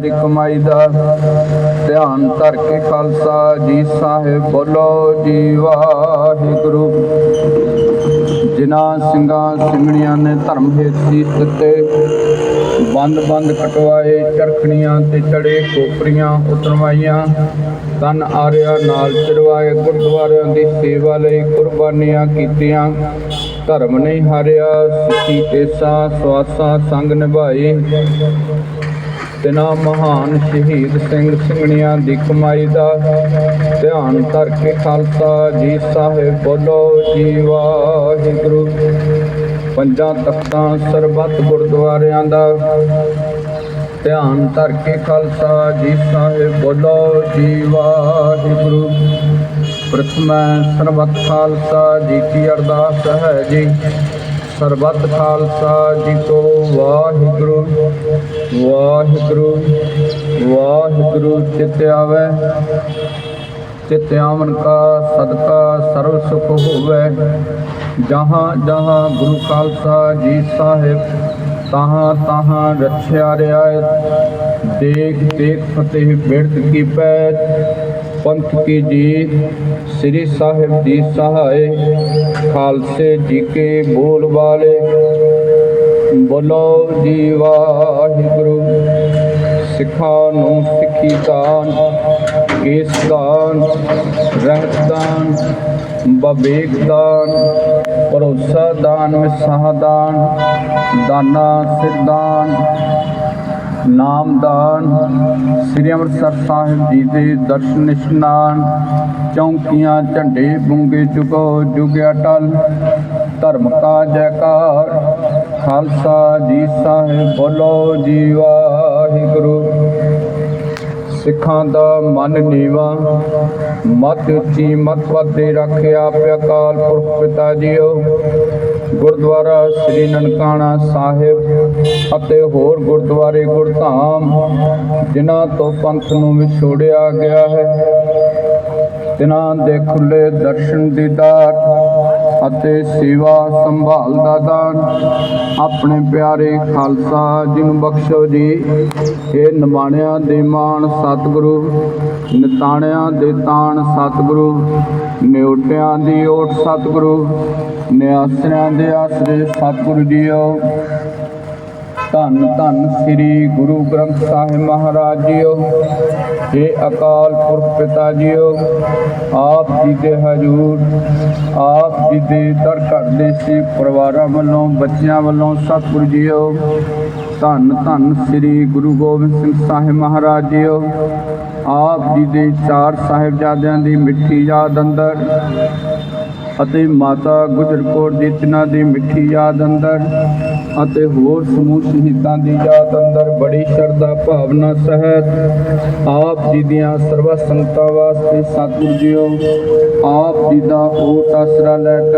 ਦੀ ਕਮਾਈ ਦਾ ਧਿਆਨ ਧਰ ਕੇ ਖਾਲਸਾ ਜੀ ਸਾਹਿਬ ਬੋਲੋ ਜੀ ਵਾਹਿਗੁਰੂ। ਜਿਨ੍ਹਾਂ ਸਿੰਘਾਂ ਸਿੰਘਣੀਆਂ ਨੇ ਧਰਮ ਹੇਤ ਸੀਸ ਦਿੱਤੇ, ਬੰਦ ਬੰਦ ਕਟਵਾਏ, ਚਰਖਣੀਆਂ ਤੇ ਚੜੇ ਕੋਪਰੀਆਂ ਉਤਰਵਾਈਆਂ ਤਨ ਆਰਿਆ ਨਾਲ ਚੜਵਾਏ ਗੁਰਦੁਆਰਿਆਂ ਦੀ ਸੇਵਾ ਲਈ ਕੁਰਬਾਨੀਆਂ ਕੀਤੀਆਂ। ਧਰਮ ਨਹੀਂ ਹਾਰਿਆ, ਸੁਖੀ ਕੇਸਾ ਸਵਾਸਾ ਸੰਗ ਨਿਭਾਈ ਤਿਨਾ ਮਹਾਨ ਸ਼ਹੀਦ ਸਿੰਘ ਸਿੰਘਣੀਆਂ ਦੀ ਕਮਾਈ ਦਾ ਧਿਆਨ ਧਰ ਕੇ ਖਾਲਸਾ ਜੀ ਸਾਹਿਬ ਬੋਲੋ ਜੀ ਵਾਹਿਗੁਰੂ। ਪੰਜਾਂ ਤਖਤਾਂ, ਸਰਬੱਤ ਗੁਰਦੁਆਰਿਆਂ ਦਾ ਧਿਆਨ ਧਰ ਕੇ ਖਾਲਸਾ ਜੀ ਸਾਹਿਬ ਬੋਲੋ ਜੀ ਵਾਹਿਗੁਰੂ। ਪ੍ਰਥਮੈ ਸਰਬੱਤ ਖਾਲਸਾ ਜੀ ਕੀ ਅਰਦਾਸ ਹੈ ਜੀ। ਸਰਬੱਤ ਖਾਲਸਾ ਜੀ ਕੋ ਵਾਹਿਗੁਰੂ ਵਾਹਿਗੁਰੂ ਵਾਹਿਗੁਰੂ, ਚਿਤ ਆਵੈ, ਚਿਤ ਆਵਨ ਕਾ ਸਦਕਾ ਸਰਬ ਸੁਖ ਹੋਵੇ। ਜਹਾਂ ਜਹਾਂ ਗੁਰੂ ਖਾਲਸਾ ਜੀ ਸਾਹਿਬ, ਤਹਾਂ ਤਹਾਂ ਰਛਿਆ ਰਿਆਇਤ। ਦੇਖ ਦੇਖ ਫਤਿਹ ਬਿਰਤ ਕੀ ਪੈ ਪੰਥ ਕੀ ਜੀਤ, ਸ੍ਰੀ ਸਾਹਿਬ ਦੀ ਸਹਾਏ ਖਾਲਸੇ ਜੀ ਕੇ ਬੋਲ ਵਾਲੇ। ਬੋਲੋ ਜੀ ਵਾਹਿਗੁਰੂ, ਸਿੱਖਾਂ ਨੂੰ ਸਿੱਖੀ ਦਾਨ, ਕੇਸ ਦਾਨ, ਰਹਿਤ ਬਵੇਕ ਦਾਨ, ਭਰੋਸਾ ਦਾਨ ਵਿਸਾਹ ਦਾਨ, ਦਾਨਾ ਸਿਰਦਾਨ ਨਾਮਦਾਨ ਸ੍ਰੀ ਅੰਮ੍ਰਿਤਸਰ ਸਾਹਿਬ ਜੀ ਦੇ ਦਰਸ਼ਨ ਇਸ਼ਨਾਨ, ਚੌਂਕੀਆਂ, ਝੰਡੇ ਬੁੰਗੇ ਚੁਕੋ ਜੁਗਿਆ ਟਲ, ਧਰਮ ਕਾ ਜੈਕਾਰ, ਖਾਲਸਾ ਜੀ ਸਾਹਿਬ ਬੋਲੋ ਜੀ ਵਾਹਿਗੁਰੂ। ਸਿੱਖਾਂ ਦਾ ਮਨ ਨੀਵਾ, ਮਤ ਉੱਚੀ ਮਤ ਵਾਦੇ ਰੱਖਿਆ ਆਪ ਅਕਾਲ ਪੁਰਖ ਪਿਤਾ ਜੀਓ। ਗੁਰਦੁਆਰਾ ਸ੍ਰੀ ਨਨਕਾਣਾ ਸਾਹਿਬ ਅਤੇ ਹੋਰ ਗੁਰਦੁਆਰੇ ਗੁਰਧਾਮ, ਜਿਨ੍ਹਾਂ ਤੋਂ ਪੰਥ ਨੂੰ ਵਿਛੋੜਿਆ ਗਿਆ ਹੈ। ਤਿਨਾਂ ਦੇ ਖੁੱਲੇ ਦਰਸ਼ਨ ਦੀਦਾਰ ਅਤੇ ਸੇਵਾ ਸੰਭਾਲ ਦਾ ਦਾਨ। ਆਪਣੇ ਪਿਆਰੇ ਖਾਲਸਾ ਜੀ ਨੂੰ ਬਖਸ਼ੋ ਜੀ, ਇਹ ਨਿਮਾਣਿਆਂ ਦੇ ਮਾਣ ਸਤਿਗੁਰੂ, ਨਿਤਾਣਿਆਂ ਦੇ ਤਾਣ ਸਤਿਗੁਰੂ, ਨਿਉਟਿਆਂ ਦੀ ਓਟ ਸਤਿਗੁਰੂ ਨਿਆਸਰਿਆਂ ਦੇ ਆਸਰੇ ਸਤਿਗੁਰੂ ਜੀਓ। ਧੰਨ ਧੰਨ ਸ੍ਰੀ ਗੁਰੂ ਗ੍ਰੰਥ ਸਾਹਿਬ ਮਹਾਰਾਜ ਜੀਓ। हे ਅਕਾਲ ਪੁਰਖ ਪਿਤਾ ਜੀਓ, ਆਪ ਜੀ ਦੇ ਹਜੂਰ, ਆਪ ਜੀ ਦੇ ਦਰ ਘਰ ਦੇ ਸੀ ਪਰਿਵਾਰਾਂ ਵੱਲੋਂ, ਬੱਚਿਆਂ ਵੱਲੋਂ ਸਤਿਗੁਰੂ ਜੀਓ। ਧੰਨ ਧੰਨ ਸ੍ਰੀ ਗੁਰੂ ਗੋਬਿੰਦ ਸਿੰਘ ਸਾਹਿਬ ਮਹਾਰਾਜ ਜੀਓ। ਆਪ ਜੀ ਦੇ ਚਾਰ ਸਾਹਿਬਜ਼ਾਦਿਆਂ ਦੀ ਮਿੱਠੀ ਯਾਦ ਅੰਦਰ ਅਤੇ ਮਾਤਾ ਗੁਜਰ ਕੌਰ ਦੀ ਤਿਨਾਂ ਦੀ ਮਿੱਠੀ ਯਾਦ ਅੰਦਰ ਅਤੇ ਹੋਰ ਸਮੂਹ ਸ਼ਹੀਦਾਂ ਦੀ ਯਾਦ ਅੰਦਰ ਬੜੀ ਸ਼ਰਧਾ ਭਾਵਨਾ ਸਹਿਤ ਆਪ ਜੀ ਦੀਆਂ ਸਰਬ ਸੰਗਤਾਂ ਵਾਸਤੇ ਸਤਿਗੁਰੂ ਜੀਓ, ਆਪ ਜੀ ਦਾ ਓਟ ਆਸਰਾ ਲੈ ਕੇ